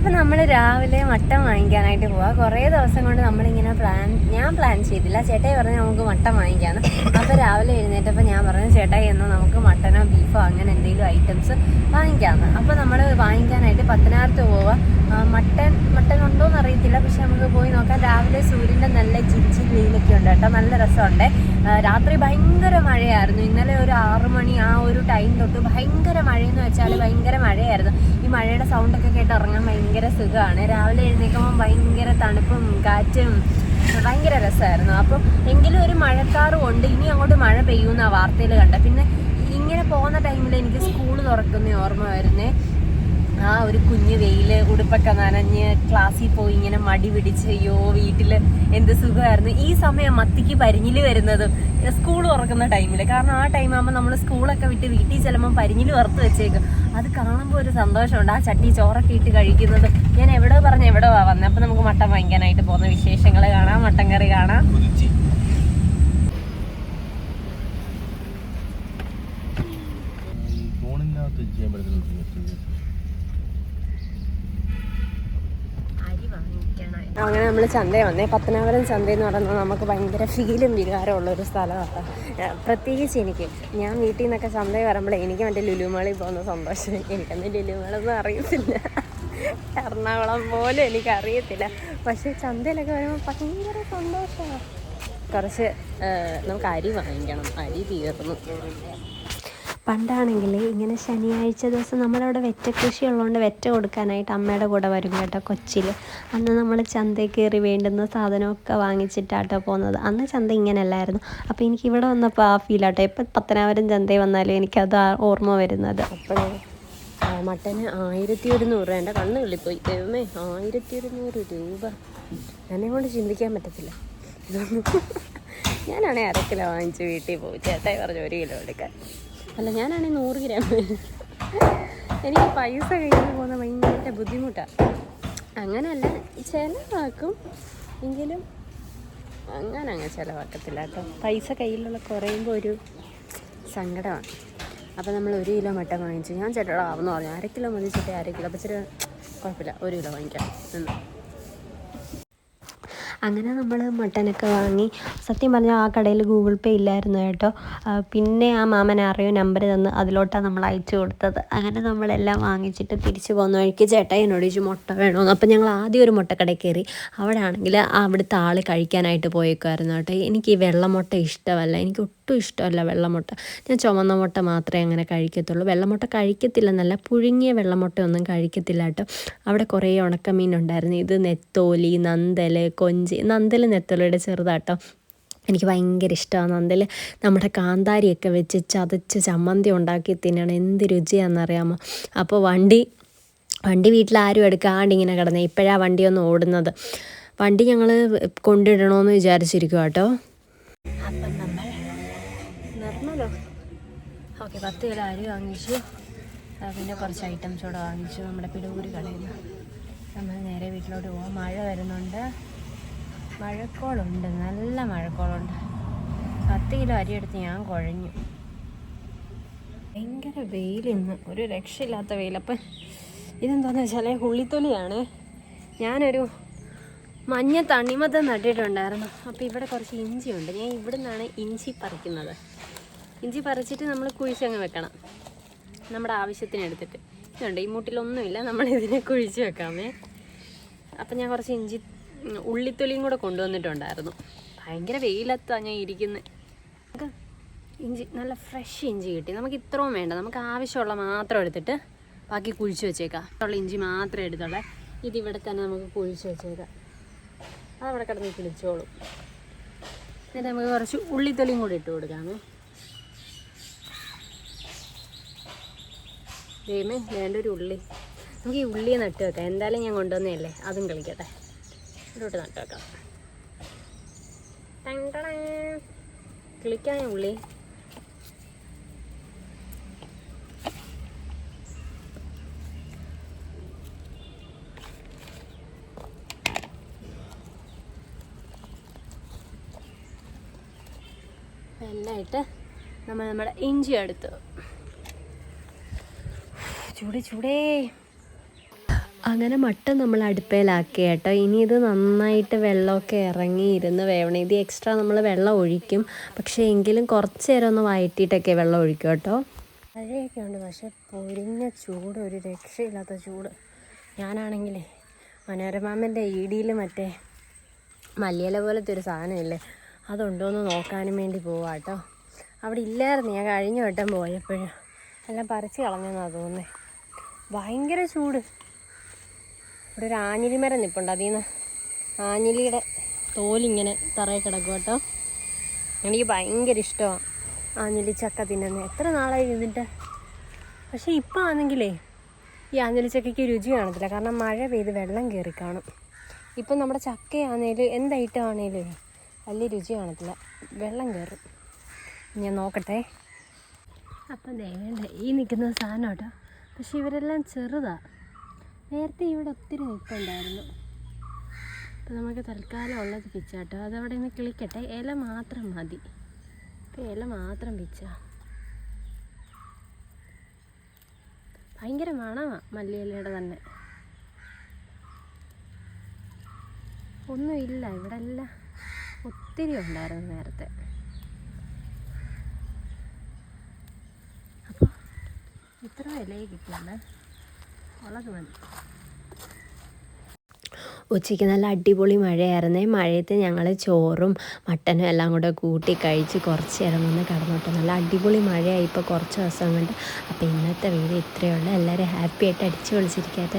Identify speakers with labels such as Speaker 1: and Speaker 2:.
Speaker 1: അപ്പൊ നമ്മൾ രാവിലെ മട്ടൻ വാങ്ങിക്കാനായിട്ട് പോവാ. കുറേ ദിവസം കൊണ്ട് നമ്മൾ ഇങ്ങനെ പ്ലാൻ ഞാൻ പ്ലാൻ ചെയ്തില്ല. ചേട്ടായി പറഞ്ഞു നമുക്ക് മട്ടൻ വാങ്ങിക്കാന്ന്. അപ്പൊ രാവിലെ എഴുന്നേറ്റപ്പോൾ ഞാൻ പറഞ്ഞു ചേട്ടായി എന്ന് നമുക്ക് മട്ടനോ ബീഫോ അങ്ങനെ എന്തെങ്കിലും ഐറ്റംസ് വാങ്ങിക്കാന്ന്. അപ്പൊ നമ്മൾ വാങ്ങിക്കാനായിട്ട് പത്തനാപുരത്ത് പോവാ. മട്ടൻ മട്ടൻ ഉണ്ടോ അറിയത്തില്ല. പക്ഷെ നമുക്ക് പോയി നോക്കാം. രാവിലെ സൂര്യന്റെ നല്ല ചിരിച്ചിൽ വെയിലൊക്കെ ഉണ്ട് കേട്ടോ. നല്ല രസമുണ്ട്. രാത്രി ഭയങ്കര മഴയായിരുന്നു. ഇന്നലെ ഒരു ആറു മണി ആ ഒരു ടൈം തൊട്ട് ഭയങ്കര മഴയെന്ന് വെച്ചാൽ ഭയങ്കര മഴയായിരുന്നു. ഈ മഴയുടെ സൗണ്ടൊക്കെ കേട്ട് ഇറങ്ങാൻ ഭയങ്കര സുഖമാണ്. രാവിലെ എഴുന്നേൽക്കുമ്പോൾ ഭയങ്കര തണുപ്പും കാറ്റും ഭയങ്കര രസമായിരുന്നു. അപ്പോൾ എങ്കിലും ഒരു മഴക്കാറും ഉണ്ട്. ഇനി അങ്ങോട്ട് മഴ പെയ്യുന്ന ആ വാർത്തയിൽ കണ്ട പിന്നെ ഇങ്ങനെ പോകുന്ന ടൈമിൽ എനിക്ക് സ്കൂൾ തുറക്കുന്ന ഓർമ്മ വരുന്നേ. ആ ഒരു കുഞ്ഞു വെയിൽ ഉടുപ്പൊക്കെ നനഞ്ഞ് ക്ലാസ്സിൽ പോയി ഇങ്ങനെ മടി പിടിച്ച് അയ്യോ വീട്ടിൽ എന്ത് സുഖമായിരുന്നു? ഈ സമയം മത്തിക്ക് പരിഞ്ഞിൽ വരുന്നത് സ്കൂൾ തുറക്കുന്ന ടൈമിൽ കാരണം ആ ടൈം ആകുമ്പോൾ നമ്മൾ സ്കൂളൊക്കെ വിട്ട് വീട്ടിൽ ചെല്ലുമ്പോൾ പരിഞ്ഞിൽ വറുത്ത് വെച്ചേക്കും. അത് കാണുമ്പോൾ ഒരു സന്തോഷമുണ്ട്. ആ ചട്ടി ചോറൊക്കെ ഇട്ട് കഴിക്കുന്നത് ഞാൻ എവിടെ പറഞ്ഞ എവിടെ വന്നത് അപ്പം നമുക്ക് മട്ടൻ വാങ്ങിക്കാനായിട്ട് പോകുന്ന വിശേഷങ്ങൾ കാണാം മട്ടൻ കറി കാണാം. അങ്ങനെ നമ്മൾ ചന്തയിൽ വന്നേ. പത്തനാപുരം ചന്ത എന്ന് പറയുന്നത് നമുക്ക് ഭയങ്കര ഫീലും വികാരം ഒരു സ്ഥലമാണ്. പ്രത്യേകിച്ച് എനിക്ക്. ഞാൻ വീട്ടിൽ നിന്നൊക്കെ ചന്തയിൽ വരുമ്പോഴേ എനിക്ക് മറ്റേ ലുലുമാളിൽ പോകുന്ന സന്തോഷം. എനിക്കന്ന് ലുലുമാളൊന്നും അറിയത്തില്ല. എറണാകുളം പോലും എനിക്കറിയത്തില്ല. പക്ഷേ ചന്തയിലൊക്കെ വരുമ്പോൾ ഭയങ്കര സന്തോഷമാണ്. കുറച്ച് നമുക്ക് അരി വാങ്ങിക്കണം. അരി തീർന്നു. പണ്ടാണെങ്കിൽ ഇങ്ങനെ ശനിയാഴ്ച ദിവസം നമ്മളവിടെ വെറ്റ കൃഷി ഉള്ളതുകൊണ്ട് വെറ്റ കൊടുക്കാനായിട്ട് അമ്മയുടെ കൂടെ വരും കേട്ടോ കൊച്ചിയിൽ അന്ന് നമ്മൾ ചന്തയിൽ കയറി വേണ്ടുന്ന സാധനമൊക്കെ വാങ്ങിച്ചിട്ടാട്ടോ പോകുന്നത് അന്ന് ചന്ത ഇങ്ങനെയല്ലായിരുന്നു അപ്പോൾ എനിക്ക് ഇവിടെ വന്നപ്പോൾ ആ ഫീലാട്ടോ. ഇപ്പം പത്തനാപുരം ചന്തയിൽ വന്നാലും എനിക്കത് ഓർമ്മ വരുന്നത്. അപ്പോഴേ മട്ടന് ആയിരത്തി ഒരുന്നൂറ് രൂപ എന്റെ കണ്ണ് കിള്ളിപ്പോയി. ദൈവമേ ആയിരത്തി ഒരുന്നൂറ് രൂപ. എന്നെ കൊണ്ട് ചിന്തിക്കാൻ പറ്റത്തില്ല. ഇതൊന്നും. ഞാനാണെ അര കിലോ വാങ്ങിച്ച് വീട്ടിൽ പോയി. ചേട്ടായി പറഞ്ഞു ഒരു കിലോ എടുക്കാൻ. അല്ല ഞാനാണെങ്കിൽ നൂറ് ഗ്രാം. എനിക്ക് പൈസ കഴിഞ്ഞ് പോകുന്ന ഭയങ്കര ബുദ്ധിമുട്ടാണ് അങ്ങനെയല്ല ചിലവാക്കും. എങ്കിലും അങ്ങനെ അങ്ങനെ ചിലവാക്കത്തില്ല കേട്ടോ. പൈസ കയ്യിലുള്ള കുറയുമ്പോൾ ഒരു സങ്കടമാണ്. അപ്പോൾ നമ്മൾ ഒരു കിലോ മട്ടൻ വാങ്ങിച്ചു. ഞാൻ ചേട്ടാ ആവുമെന്ന് പറഞ്ഞു. അര കിലോ മതി ചേട്ടാ അര കിലോ. അപ്പോൾ ചേട്ടാ കുഴപ്പമില്ല ഒരു കിലോ വാങ്ങിക്കാം. എന്ന് അങ്ങനെ നമ്മൾ മട്ടനൊക്കെ വാങ്ങി. സത്യം പറഞ്ഞാൽ ആ കടയിൽ ഗൂഗിൾ പേ ഇല്ലായിരുന്നു കേട്ടോ. പിന്നെ ആ മാമൻ അറിയോ നമ്പർ തന്ന് അതിലോട്ടാണ് നമ്മൾ അയച്ചു കൊടുത്തത്. അങ്ങനെ നമ്മളെല്ലാം വാങ്ങിച്ചിട്ട് തിരിച്ചു പോകുന്ന വഴിക്ക് ചേട്ടായി എന്നോട് ചോദിച്ചു മുട്ട വേണമെന്ന് അപ്പം ഞങ്ങൾ ആദ്യം ഒരു മുട്ടക്കടയിൽ കയറി അവിടെ ആണെങ്കിൽ അവിടുത്തെ ആൾ കഴിക്കാനായിട്ട് പോയേക്കുമായിരുന്നു കേട്ടോ. എനിക്ക് ഈ വെള്ളമുട്ട ഇഷ്ടമല്ല. എനിക്ക് ഒട്ടും ഇഷ്ടമല്ല വെള്ളമുട്ട. ഞാൻ ചുമന്ന മുട്ട മാത്രമേ അങ്ങനെ കഴിക്കത്തുള്ളൂ. വെള്ളമുട്ട കഴിക്കത്തില്ലെന്നല്ല പുഴുങ്ങിയ വെള്ളമുട്ട ഒന്നും കഴിക്കത്തില്ല കേട്ടോ. അവിടെ കുറേ ഉണക്കമീൻ ഉണ്ടായിരുന്നു ഇത് നെത്തോലി നന്തൽ കൊഞ്ചി. നന്തൽ നെത്തോലിയുടെ ചെറുതാട്ടോ. എനിക്ക് ഭയങ്കര ഇഷ്ടമാണ് നന്തൽ നമ്മുടെ കാന്താരിയൊക്കെ വെച്ച് ചതച്ച് ചമ്മന്തി ഉണ്ടാക്കി തിന്നണം. എന്ത് രുചിയാണെന്നറിയാമോ? അപ്പോൾ വണ്ടി വണ്ടി വീട്ടിൽ ആരും എടുക്കാണ്ട് ഇങ്ങനെ കിടന്നേ ഇപ്പോഴാണ് വണ്ടി ഒന്ന് ഓടുന്നത്. വണ്ടി ഞങ്ങൾ കൊണ്ടിടണമെന്ന് വിചാരിച്ചിരിക്കും കേട്ടോ. നിർമ്മലോ? ഓക്കെ പത്ത് കിലോ അരി വാങ്ങിച്ചു. പിന്നെ കുറച്ച് ഐറ്റംസ് കൂടെ വാങ്ങിച്ചു. നമ്മുടെ പിടൂരി നിന്ന്. നമ്മൾ നേരെ വീട്ടിലോട്ട് പോകാം മഴ വരുന്നുണ്ട്. മഴക്കോളുണ്ട്. നല്ല മഴക്കോളുണ്ട്. പത്ത് കിലോ അരി എടുത്ത് ഞാൻ കുഴഞ്ഞു. ഭയങ്കര വെയിൽ ഇന്ന്. ഒരു രക്ഷയില്ലാത്ത വെയിൽ. അപ്പം ഇതെന്താണെന്ന് വെച്ചാൽ ഉള്ളിത്തൊലിയാണ്. ഞാനൊരു മഞ്ഞ തണ്ണിമത്തം നട്ടിട്ടുണ്ടായിരുന്നു. അപ്പോൾ ഇവിടെ കുറച്ച് ഇഞ്ചി ഉണ്ട് ഞാൻ ഇവിടെ നിന്നാണ് ഇഞ്ചി പറിക്കുന്നത്. ഇഞ്ചി പറിച്ചിട്ട് നമ്മൾ കുഴിച്ചങ്ങ് വെക്കണം. നമ്മുടെ ആവശ്യത്തിന് എടുത്തിട്ട്. ഇതുണ്ട് ഈ മുട്ടിലൊന്നുമില്ല. നമ്മൾ ഇതിനെ കുഴിച്ച് വെക്കാമേ. അപ്പം ഞാൻ കുറച്ച് ഇഞ്ചി ഉള്ളിത്തൊലിയും കൂടെ കൊണ്ടുവന്നിട്ടുണ്ടായിരുന്നു. ഭയങ്കര വെയിലത്താണ് ഞാൻ ഇരിക്കുന്നത് നമുക്ക് ഇഞ്ചി നല്ല ഫ്രഷ് ഇഞ്ചി കിട്ടി. നമുക്ക് ഇത്രയും വേണ്ട. നമുക്ക് ആവശ്യമുള്ള മാത്രം എടുത്തിട്ട് ബാക്കി കുഴിച്ച് വെച്ചേക്കാം. ഉള്ള ഇഞ്ചി മാത്രം എടുത്തുള്ളേ. ഇതിവിടെ തന്നെ നമുക്ക് കുഴിച്ച് വെച്ചേക്കാം. അതവിടെ കിടന്ന് കിളിച്ചോളും. എന്നിട്ട് നമുക്ക് കുറച്ച് ഉള്ളിത്തൊലിയും കൂടി ഇട്ട് കൊടുക്കാമേ. വേണ്ട ഒരു ഉള്ളി. നമുക്ക് ഈ ഉള്ളി നട്ട് വെക്കാം. എന്തായാലും ഞാൻ കൊണ്ടുവന്നതല്ലേ? അതും കളിക്കട്ടെ. ഇതോട്ട് നട്ട് വെക്കാം. കിളിക്കാൻ ഉള്ളി. എല്ലാം ഇട്ട് നമ്മൾ നമ്മുടെ ഇഞ്ചി എടുത്തു. ചൂടേ ചൂടേ. അങ്ങനെ മട്ട നമ്മൾ അടുപ്പയിലാക്കി കേട്ടോ. ഇനി ഇത് നന്നായിട്ട് വെള്ളമൊക്കെ ഇറങ്ങി ഇരുന്ന് വേവണം. ഇത് എക്സ്ട്രാ നമ്മൾ വെള്ളം ഒഴിക്കും. പക്ഷേ എങ്കിലും കുറച്ച് നേരം ഒന്ന് വഴറ്റിയിട്ടൊക്കെ വെള്ളം ഒഴിക്കും കേട്ടോ. മഴയൊക്കെ ഉണ്ട്. പക്ഷെ പൊരിഞ്ഞ ചൂട് ഒരു രക്ഷയില്ലാത്ത ചൂട്. ഞാനാണെങ്കിലേ മനോരമാമന്റെ ഇടിയിൽ മറ്റേ മല്ലിയില പോലത്തെ ഒരു സാധനമില്ലേ? അതുണ്ടോയെന്ന് നോക്കാനും വേണ്ടി പോവാ കേട്ടോ അവിടെ ഇല്ലായിരുന്നു ഞാൻ കഴിഞ്ഞ വട്ടം പോയപ്പോഴും. എല്ലാം പറിച്ച് കളഞ്ഞെന്നാണ് തോന്നുന്നത് ഭയങ്കര ചൂട്. ഇവിടെ ഒരു ആഞ്ഞിലി മരം നിൽപ്പുണ്ട് അതിൽ നിന്ന് ആഞ്ഞിലിയുടെ തോലിങ്ങനെ തറയിൽ കിടക്കും കേട്ടോ എനിക്ക് ഭയങ്കര ഇഷ്ടമാണ് ആഞ്ഞിലി ചക്ക തിന്നുന്നത് എത്ര നാളായി തിന്നിട്ട് പക്ഷേ ഇപ്പം ആണെങ്കിലേ ഈ ആഞ്ഞിലി ചക്കയ്ക്ക് രുചി കാണത്തില്ല. കാരണം മഴ പെയ്ത് വെള്ളം കയറി കാണും. ഇപ്പം നമ്മുടെ ചക്കയാണേലും എന്ത് ഐറ്റം ആണേലും? വലിയ രുചി കാണത്തില്ല. വെള്ളം കയറും ഞാൻ നോക്കട്ടെ. അപ്പം വേണ്ട ഈ നിൽക്കുന്ന സാധനം കേട്ടോ. പക്ഷെ ഇവരെല്ലാം ചെറുതാണ് നേരത്തെ ഇവിടെ ഒത്തിരി നിൽപ്പുണ്ടായിരുന്നു. അപ്പം നമുക്ക് തൽക്കാലം ഉള്ളത് പിച്ചാട്ടോ അതവിടെ നിന്ന് കിളിക്കട്ടെ. ഇല മാത്രം മതി. ഇപ്പം ഇല മാത്രം പിച്ച. ഭയങ്കര മണമാണ് മല്ലിയിലയുടെ തന്നെ. ഒന്നുമില്ല ഇവിടെ എല്ലാം ഒത്തിരി ഉണ്ടായിരുന്നു നേരത്തെ. അപ്പോൾ ഇത്ര വിലയെ കിട്ടിയാണ് മുളക് മതി. ഉച്ചയ്ക്ക് നല്ല അടിപൊളി മഴയായിരുന്നേ. മഴയത്ത് ഞങ്ങൾ ചോറും മട്ടനും എല്ലാം കൂടെ കൂട്ടി കഴിച്ച് കുറച്ച് നേരം ഒന്ന് കടന്നോട്ടെ. നല്ല അടിപൊളി മഴയായി ഇപ്പോൾ കുറച്ച് ദിവസം കൊണ്ട്. അപ്പോൾ ഇന്നത്തെ വീട് ഇത്രയേ ഉള്ളൂ. എല്ലാവരും ഹാപ്പി ആയിട്ട് അടിച്ചു വിളിച്ചിരിക്കാത്ത